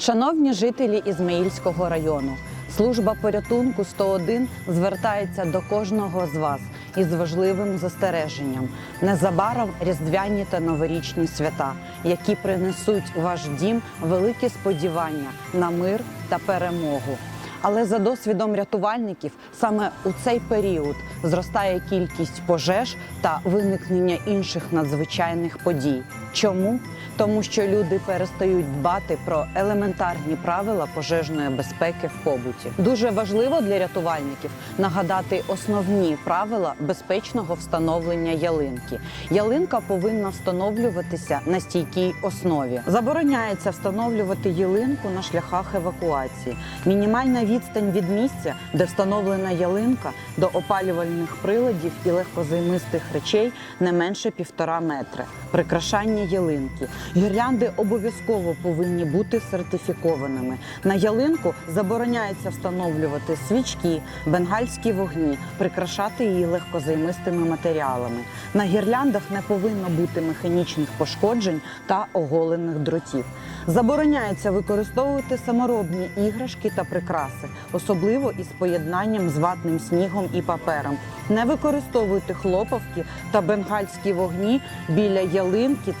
Шановні жителі Ізмаїльського району, служба порятунку 101 звертається до кожного з вас із важливим застереженням. Незабаром різдвяні та новорічні свята, які принесуть в ваш дім великі сподівання на мир та перемогу. Але за досвідом рятувальників саме у цей період зростає кількість пожеж та виникнення інших надзвичайних подій. Чому? Тому що люди перестають дбати про елементарні правила пожежної безпеки в побуті. Дуже важливо для рятувальників нагадати основні правила безпечного встановлення ялинки. Ялинка повинна встановлюватися на стійкій основі. Забороняється встановлювати ялинку на шляхах евакуації. Мінімальна відстань від місця, де встановлена ялинка, до опалювальних приладів і легкозаймистих речей не менше півтора метри. Прикрашання ялинки. Гірлянди обов'язково повинні бути сертифікованими. На ялинку забороняється встановлювати свічки, бенгальські вогні, прикрашати її легкозаймистими матеріалами. На гірляндах не повинно бути механічних пошкоджень та оголених дротів. Забороняється використовувати саморобні іграшки та прикраси, особливо із поєднанням з ватним снігом і папером. Не використовуйте хлопавки та бенгальські вогні біля ялинки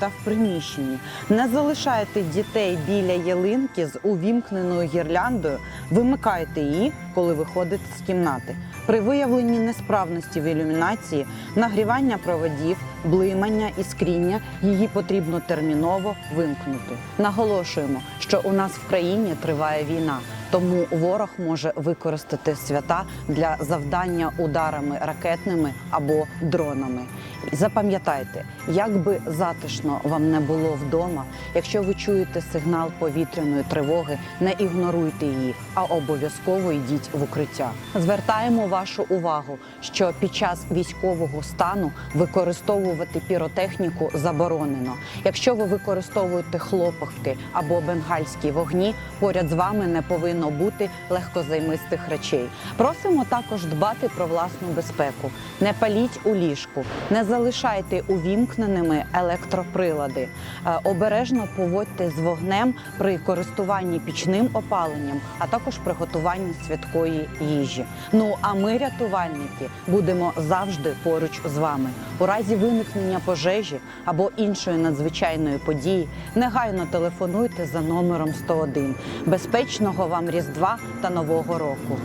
та в приміщенні. Не залишайте дітей біля ялинки з увімкненою гірляндою. Вимикайте її, коли виходите з кімнати. При виявленні несправності в ілюмінації, нагрівання проводів, блимання і скріння її потрібно терміново вимкнути. Наголошуємо, що у нас в країні триває війна. Тому ворог може використати свята для завдання ударами ракетними або дронами. Запам'ятайте, як би затишно вам не було вдома, якщо ви чуєте сигнал повітряної тривоги, не ігноруйте її, а обов'язково йдіть в укриття. Звертаємо вашу увагу, що під час військового стану використовувати піротехніку заборонено. Якщо ви використовуєте хлопавки або бенгальські вогні, поряд з вами не повинно бути легкозаймистих речей. Просимо також дбати про власну безпеку. Не паліть у ліжку, не залишайте увімкненими електроприлади. Е, Обережно поводьте з вогнем при користуванні пічним опаленням, а також приготуванні святкої їжі. Ну а ми, рятувальники, будемо завжди поруч з вами. У разі виникнення пожежі або іншої надзвичайної події негайно телефонуйте за номером 101. Безпечного вам Різдва та Нового року.